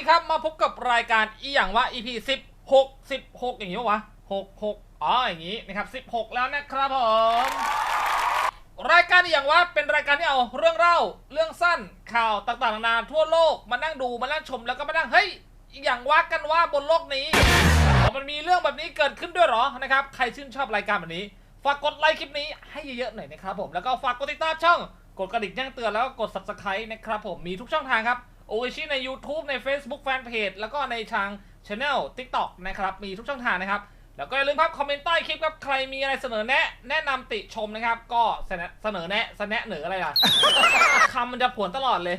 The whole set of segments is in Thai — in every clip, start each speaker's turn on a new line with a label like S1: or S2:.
S1: ดีครับ มาพบกับรายการอีอย่างว่า EP 16 16 อย่างนี้วะ6 6อ๋ออย่างนี้นะครับ16 แล้วนะครับผมรายการอีอย่างว่าเป็นรายการที่เอาเรื่องเล่าเรื่องสั้นข่าวต่างๆนานาทั่วโลกมานั่งดูมานั่งชมแล้วก็มานั่งเฮ้ยอีอย่างว่ากันว่าบนโลกนี้มันมีเรื่องแบบนี้เกิดขึ้นด้วยหรอนะครับใครชื่นชอบรายการแบบนี้ฝากกดไลค์คลิปนี้ให้เยอะๆหน่อยนะครับผมแล้วก็ฝากกดติดตามช่องกดกระดิ่งแจ้งเตือนแล้วก็กด subscribe นะครับผมมีทุกช่องทางครับ โอชิใน YouTube ใน Facebook Fanpage แล้วก็ในทาง Channel TikTok นะครับ มีทุกช่องทางนะครับ แล้วก็อย่าลืมครับคอมเมนต์ใต้คลิปครับ ใครมีอะไรเสนอแนะ แนะนำติชมนะครับ ก็เสนอเสนอแนะเสนอเหนืออะไรล่ะ คำมันจะผวนตลอดเลย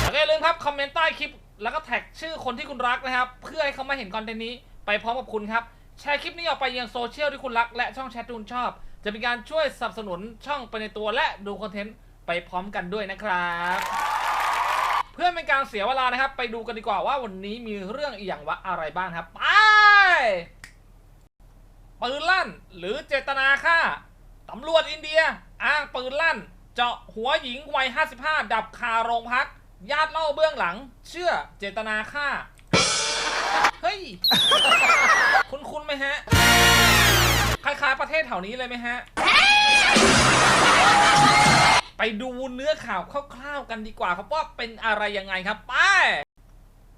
S1: แล้วก็อย่าลืมครับคอมเมนต์ใต้คลิป แล้วก็แท็กชื่อคนที่คุณรักนะครับ เพื่อให้เขามาเห็นคอนเทนต์นี้ไปพร้อมกับคุณครับ แชร์คลิปนี้ออกไปยังโซเชียลที่คุณรัก และช่องแชทที่คุณชอบ จะเป็นการช่วยสนับสนุนช่องไปในตัวและดูคอนเทนต์ไปพร้อมกันด้วยนะครับ พื่อเป็นการเสียเวลานะครับ ไปดูกันดีกว่าว่าวันนี้มีเรื่องอย่างวะอะไรบ้างครับไปปืนลั่นหรือเจตนาฆ่าตำรวจอินเดีย อ้างปืนลั่น เจาะหัวหญิงวัย 55 ดับคาโรงพัก ญาติเล่าเบื้องหลัง เชื่อเจตนาฆ่า เฮ้ย คุณคุณไหมฮะ คล้ายๆประเทศแถวนี้เลยไหมฮะ ไปดูเนื้อข่าวคร่าวๆกันดีกว่าครับว่าเป็นอะไรยังไงครับไป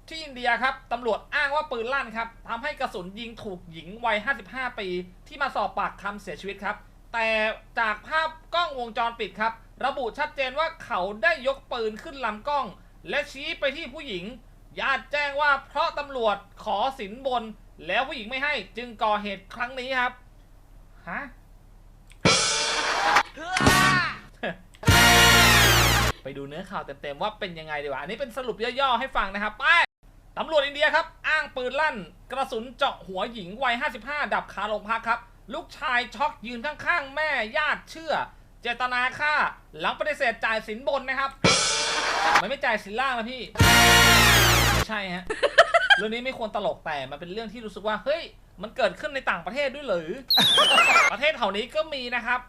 S1: ที่อินเดียครับตำรวจอ้างว่าปืนลั่นครับทำให้กระสุนยิงถูกหญิงวัย 55 ปี ที่มาสอบปากคำเสียชีวิตครับ แต่จากภาพกล้องวงจรปิดครับ ระบุชัดเจนว่าเขาได้ยกปืนขึ้นลำกล้อง และชี้ไปที่ผู้หญิง ญาติแจ้งว่าเพราะตำรวจขอสินบน แล้วผู้หญิงไม่ให้จึงก่อเหตุครั้งนี้ครับฮะ ไปดูเนื้อข่าวเต็มๆว่าเป็นยังไงดีกว่าอันนี้เป็นสรุปย่อๆให้ฟังนะครับไปตำรวจอินเดียครับอ้างปืนลั่น กระสุนเจาะหัวหญิงวัย 55 ดับคาโรงพักครับ ลูกชายช็อกยืนข้างๆ แม่ญาติเชื่อ เจตนาฆ่า หลังปฏิเสธจ่ายสินบนนะครับ มันไม่จ่ายสินล่างนะพี่ ไม่ใช่ฮะเรื่องนี้ไม่ควรตลกแต่มันเป็นเรื่องที่รู้สึกว่า เฮ้ย มันเกิดขึ้นในต่างประเทศด้วยหรือ ประเทศแถวนี้ก็มีนะครับ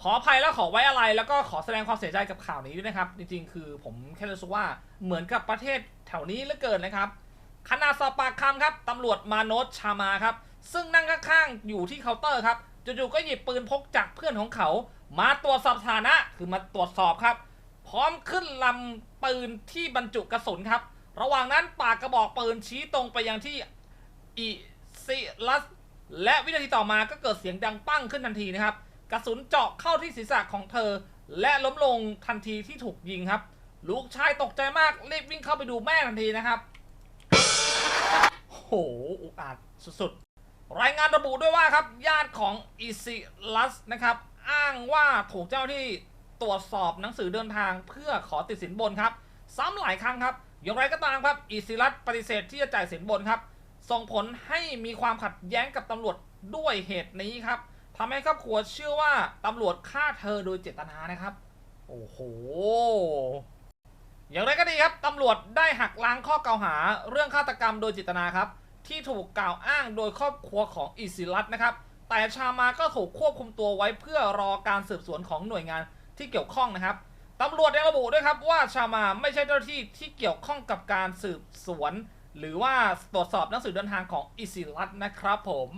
S1: ขออภัยแล้วขอไว้อะไร แล้วก็ขอแสดงความเสียใจกับข่าวนี้ด้วยนะครับ จริงๆ คือผมแค่รู้สึกว่าเหมือนกับประเทศแถวนี้เหลือเกินนะครับขณะสอบปากคำครับตำรวจมาโนชชามาครับ ซึ่งนั่งข้างๆอยู่ที่เคาน์เตอร์ครับจู่ๆก็หยิบปืนพกจากเพื่อนของเขา มาตรวจสอบสถานะ คือมาตรวจสอบครับ พร้อมขึ้นลำปืนที่บรรจุกระสุนครับ ระหว่างนั้นปากกระบอกปืนชี้ตรงไปยังที่อิซิลัสและวินาทีต่อมาก็เกิดเสียงดังปั้งขึ้นทันทีนะครับ กระสุนเจาะเข้าที่ศีรษะของเธอ และล้มลงทันทีที่ถูกยิงครับ ลูกชายตกใจมากรีบวิ่งเข้าไปดูแม่ทันทีนะครับโอ้โหอุกอาจสุดๆ รายงานระบุด้วยว่าครับญาติของอิซิลัสนะครับอ้างว่าถูกเจ้าหน้าที่ตรวจสอบหนังสือเดินทางเพื่อขอติดสินบนครับ ซ้ำหลายครั้งครับอย่างไรก็ตามครับอิซิลัสปฏิเสธที่จะจ่ายสินบนครับ ส่งผลให้มีความขัดแย้งกับตำรวจด้วยเหตุนี้ครับ ทำให้ครอบครัวเชื่อว่าตำรวจฆ่าเธอโดยเจตนานะครับ โอ้โห อย่างไรก็ดีครับตำรวจได้หักล้างข้อกล่าวหาเรื่องฆาตกรรมโดยเจตนาครับ ที่ถูกกล่าวอ้างโดยครอบครัวของอิสิลัตนะครับ แต่ชามาก็ถูกควบคุมตัวไว้เพื่อรอการสืบสวนของหน่วยงานที่เกี่ยวข้องนะครับตำรวจยังระบุด้วยครับว่าชามาไม่ใช่เจ้าหน้าที่ที่เกี่ยวข้องกับการสืบสวน หรือว่าตรวจสอบหนังสือเดินทางของอิสิลัตนะครับผม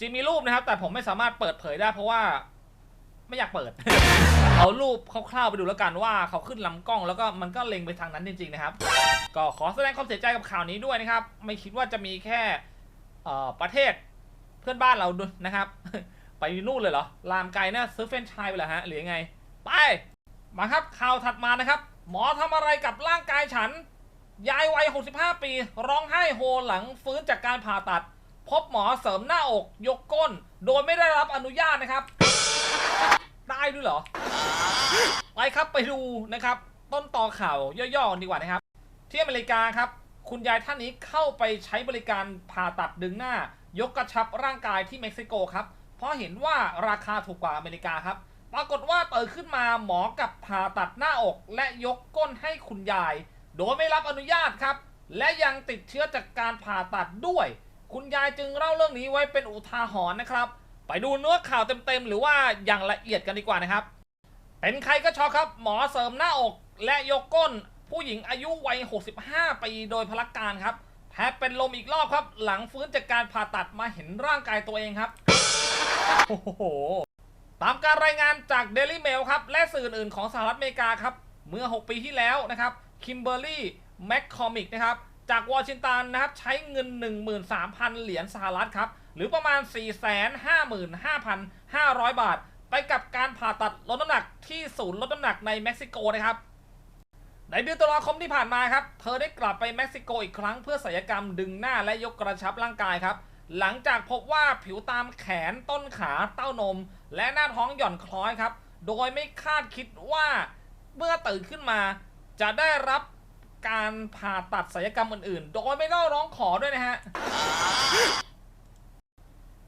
S1: จริงๆมีรูปนะครับ แต่ผมไม่สามารถเปิดเผยได้เพราะว่าไม่อยากเปิด เอารูปคร่าวๆไปดูแล้วกันว่าเขาขึ้นลำกล้องแล้วก็มันก็เล็งไปทางนั้นจริงๆนะครับ ก็ขอแสดงความเสียใจกับข่าวนี้ด้วยนะครับ ไม่คิดว่าจะมีแค่เอ่อประเทศเพื่อนบ้านเราด้วยนะครับ ไปนู่นเลยเหรอ ลามไกลนะซื้อเฟรนช์ชายไปเหรอฮะหรือยังไง ไป มาครับข่าวถัดมานะครับ หมอทำอะไรกับร่างกายฉัน ยายวัย 65 ปี ร้องไห้โฮหลังฟื้นจากการผ่าตัด พบหมอเสริมหน้าอก ยกก้น โดยไม่ได้รับอนุญาตนะครับ ได้ด้วยเหรอ ไปครับไปดูนะครับ ต้นต่อข่าวย่อๆดีกว่านะครับ ที่อเมริกาครับ คุณยายท่านนี้เข้าไปใช้บริการผ่าตัดดึงหน้า ยกกระชับร่างกายที่เม็กซิโกครับ เพราะเห็นว่าราคาถูกกว่าอเมริกาครับ ปรากฏว่าเปิขึ้นมาหมอกับผ่าตัดหน้าอกและยกก้นให้คุณยาย โดยไม่รับอนุญาตครับ และยังติดเชื้อจากการผ่าตัดด้วย คุณยายจึงเล่าเรื่องนี้ไว้เป็นอุทาหรณ์นะครับ ไปดูเนื้อข่าวเต็มๆ หรือว่าอย่างละเอียดกันดีกว่านะครับ เป็นใครก็ช็อกครับ หมอเสริมหน้าอกและยกก้น ผู้หญิงอายุวัย 65 ปีโดยพละการครับแทบเป็นลมอีกรอบครับ หลังฟื้นจากการผ่าตัดมาเห็นร่างกายตัวเองครับ โอ้โห ตามการรายงานจาก Daily Mail ครับ และสื่ออื่นของสหรัฐอเมริกาครับ เมื่อ 6 ปีที่แล้วนะครับ คิมเบอร์รี่ แมคคอมิกนะครับ จากวอชิงตันนะครับใช้เงิน 13,000 เหรียญสหรัฐครับ หรือประมาณ 455,500 บาท ไปกับการผ่าตัดลดน้ำหนักที่ศูนย์ลดน้ำหนักในเม็กซิโกนะครับ ในเดือนตุลาคมที่ผ่านมาครับ เธอได้กลับไปเม็กซิโกอีกครั้งเพื่อศัลยกรรมดึงหน้าและยกกระชับร่างกายครับ หลังจากพบว่าผิวตามแขนต้นขาเต้านม และหน้าท้องหย่อนคล้อยครับ โดยไม่คาดคิดว่าเมื่อตื่นขึ้นมาจะได้รับ การผ่าตัดศัลยกรรมอื่นๆ โดยไม่ต้องร้องขอด้วยนะฮะ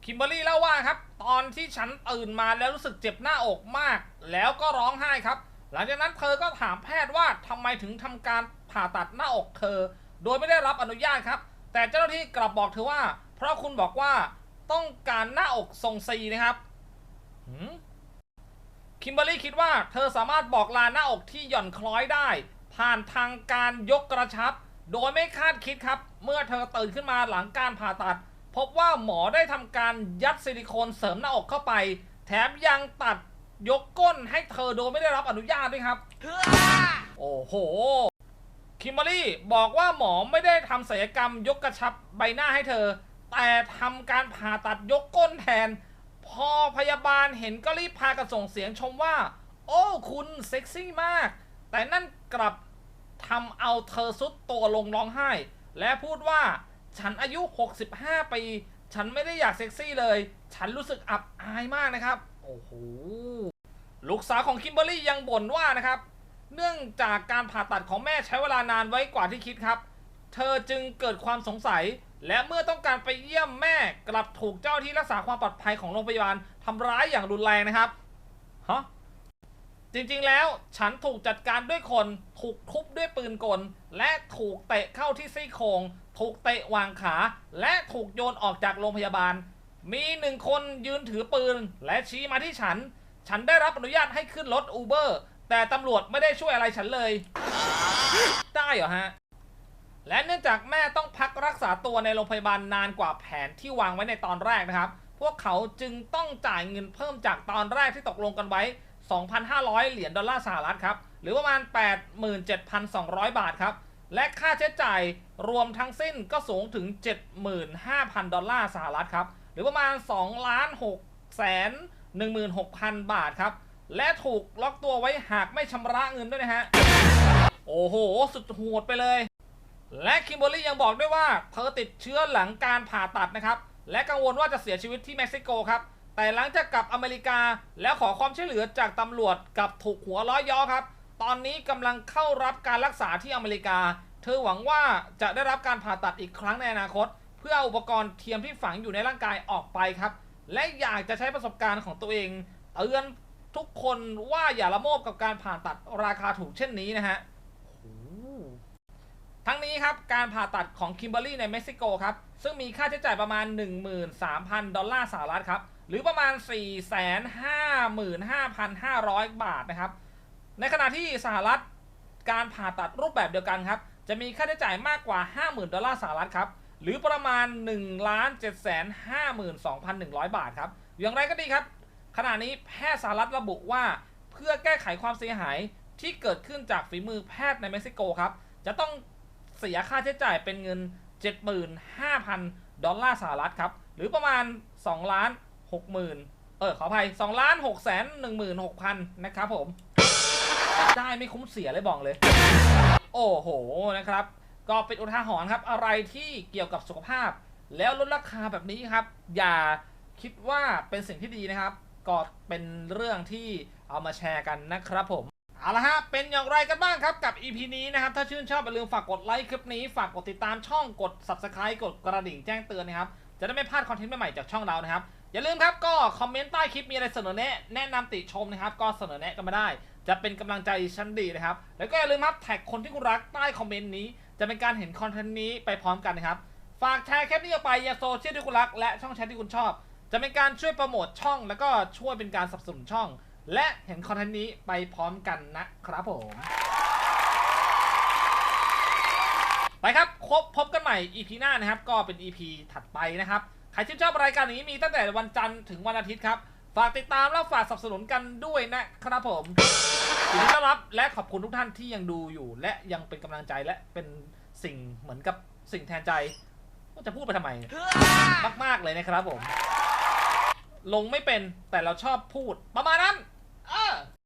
S1: คิมเบอรี่เล่าว่าครับ ตอนที่ฉันตื่นมาแล้วรู้สึกเจ็บหน้าอกมาก แล้วก็ร้องไห้ครับ หลังจากนั้นเธอก็ถามแพทย์ว่าทำไมถึงทำการผ่าตัดหน้าอกเธอ โดยไม่ได้รับอนุญาตครับ แต่เจ้าหน้าที่กลับบอกเธอว่า เพราะคุณบอกว่าต้องการหน้าอกทรงซีนะครับคิมเบอรี่คิดว่าเธอสามารถบอกลาหน้าอกที่หย่อนคล้อยได้ ผ่านทางการยกกระชับ โดยไม่คาดคิดครับ เมื่อเธอตื่นขึ้นมาหลังการผ่าตัด พบว่าหมอได้ทำการยัดซิลิโคนเสริมหน้าอกเข้าไป แถมยังตัดยกก้นให้เธอโดยไม่ได้รับอนุญาตด้วยครับ โอ้โห คิมเบอรรี่บอกว่าหมอไม่ได้ทำศัลยกรรมยกกระชับใบหน้าให้เธอ แต่ทำการผ่าตัดยกก้นแทน พอพยาบาลเห็นก็รีบพากันส่งเสียงชมว่า โอ้คุณเซ็กซี่มาก แต่นั่นกลับทำเอาเธอสุดตัวลงร้องไห้ และพูดว่าฉันอายุ 65 ปี ฉันไม่ได้อยากเซ็กซี่เลย ฉันรู้สึกอับอายมากนะครับ โอ้โห ลูกสาวของคิมเบอรี่ยังบ่นว่านะครับ เนื่องจากการผ่าตัดของแม่ใช้เวลานานไว้กว่าที่คิดครับ เธอจึงเกิดความสงสัย และเมื่อต้องการไปเยี่ยมแม่กลับถูกเจ้าที่รักษาความปลอดภัยของโรงพยาบาลทำร้ายอย่างรุนแรงนะครับ ฮะ จริงๆ แล้วฉันถูกจัดการด้วยคน ถูกทุบด้วยปืนกล และถูกเตะเข้าที่ซี่โครงถูกเตะวางขา และถูกโยนออกจากโรงพยาบาล มีหนึ่งคนยืนถือปืน และชี้มาที่ฉัน ฉันได้รับอนุญาตให้ขึ้นรถอูเบอร์แต่ตำรวจไม่ได้ช่วยอะไรฉันเลย ได้เหรอฮะ และเนื่องจากแม่ต้องพักรักษาตัวในโรงพยาบาลนานกว่าแผนที่วางไว้ในตอนแรกนะครับ พวกเขาจึงต้องจ่ายเงินเพิ่มจากตอนแรกที่ตกลงกันไว้ 2,500 เหรียญดอลลาร์สหรัฐครับ หรือประมาณ 87,200 บาทครับ และค่าใช้จ่ายรวมทั้งสิ้นก็สูงถึง 75,000 ดอลลาร์สหรัฐครับ หรือประมาณ2ล้าน6แสน16,000 บาทครับ และถูกล็อกตัวไว้หากไม่ชำระเงินด้วยนะฮะ โอ้โห สุดโหดไปเลย และคิมเบอร์รี่ยังบอกด้วยว่าเธอติดเชื้อหลังการผ่าตัดนะครับ และกังวลว่าจะเสียชีวิตที่เม็กซิโกครับ แต่หลังจากกลับอเมริกาแล้วขอความช่วยเหลือจากตำรวจกับถูกหัวล้อย่อครับ ตอนนี้กำลังเข้ารับการรักษาที่อเมริกา เธอหวังว่าจะได้รับการผ่าตัดอีกครั้งในอนาคต เพื่อเอาอุปกรณ์เทียมที่ฝังอยู่ในร่างกายออกไปครับ และอยากจะใช้ประสบการณ์ของตัวเองเตือนทุกคนว่าอย่าละโมบกับการผ่าตัดราคาถูกเช่นนี้นะฮะทั้งนี้ครับ การผ่าตัดของคิมเบอรรี่ในเม็กซิโกครับ ซึ่งมีค่าใช้จ่ายประมาณ 13,000 ดอลลาร์สหรัฐครับ หรือประมาณ 455,500 บาทนะครับ ในขณะที่สหรัฐการผ่าตัดรูปแบบเดียวกันครับ จะมีค่าใช้จ่ายมากกว่า 50,000 ดอลลาร์สหรัฐครับ หรือประมาณ 1 7 5 2 1 0 0 บาทครับ อย่างไรก็ดีครับ ขณะนี้แพทย์สหรัฐระบุว่าเพื่อแก้ไขความเสียหายที่เกิดขึ้นจากฝีมือแพทย์ในเม็กซิโกครับ จะต้องเสียค่าใช้จ่ายเป็นเงิน 75,000 ดอลลาร์สหรัฐครับ หรือประมาณ2ล้าน 6หมื่นเออขออภัย2ล้าน6แสน16,000นะครับผม ได้ไม่คุ้มเสียเลยบอกเลย โอ้โหนะครับ ก็เป็นอุทาหรณ์ครับ อะไรที่เกี่ยวกับสุขภาพ แล้วลดราคาแบบนี้ครับ อย่าคิดว่าเป็นสิ่งที่ดีนะครับ ก็เป็นเรื่องที่เอามาแชร์กันนะครับผมเอาละฮะ เป็นอย่างไรกันบ้างครับกับ EP นี้นะครับ ถ้าชื่นชอบอย่าลืมฝากกดไลค์คลิปนี้ ฝากกดติดตามช่องกด Subscribe กดกระดิ่งแจ้งเตือนนะครับ จะได้ไม่พลาดคอนเทนต์ใหม่ๆจากช่องเรานะครับ อย่าลืมครับก็คอมเมนต์ใต้คลิปมีอะไรเสนอแนะแนะนำติชมนะครับ ก็เสนอแนะกันมาได้ จะเป็นกำลังใจชั้นดีนะครับ แล้วก็อย่าลืมครับแท็กคนที่คุณรักใต้คอมเมนต์นี้ จะเป็นการเห็นคอนเทนต์นี้ไปพร้อมกันนะครับ ฝากแชร์คลิปนี้ออกไปยังโซเชียลที่คุณรัก และช่องแชทที่คุณชอบ จะเป็นการช่วยโปรโมทช่อง แล้วก็ช่วยเป็นการสนับสนุนช่อง และเห็นคอนเทนต์นี้ไปพร้อมกันนะครับผมไปครับคบพบกันใหม่ EP หน้านะครับ ก็เป็น EP ถัดไปนะครับ ใครที่นชอบรายการนี้มีตั้งแต่วันจันทร์ถึงวันอาทิตย์ครับ ฝากติดตามและฝากสนับสนุนกันด้วยนะครับผมยินดีต้อนรับและขอบคุณทุกท่านที่ยังดูอยู่ และยังเป็นกำลังใจและเป็นสิ่งเหมือนกับสิ่งแทนใจว่าจะพูดไปทำไมมาก ๆ เลยนะครับผม ลงไม่เป็นแต่เราชอบพูดประมาณนั้น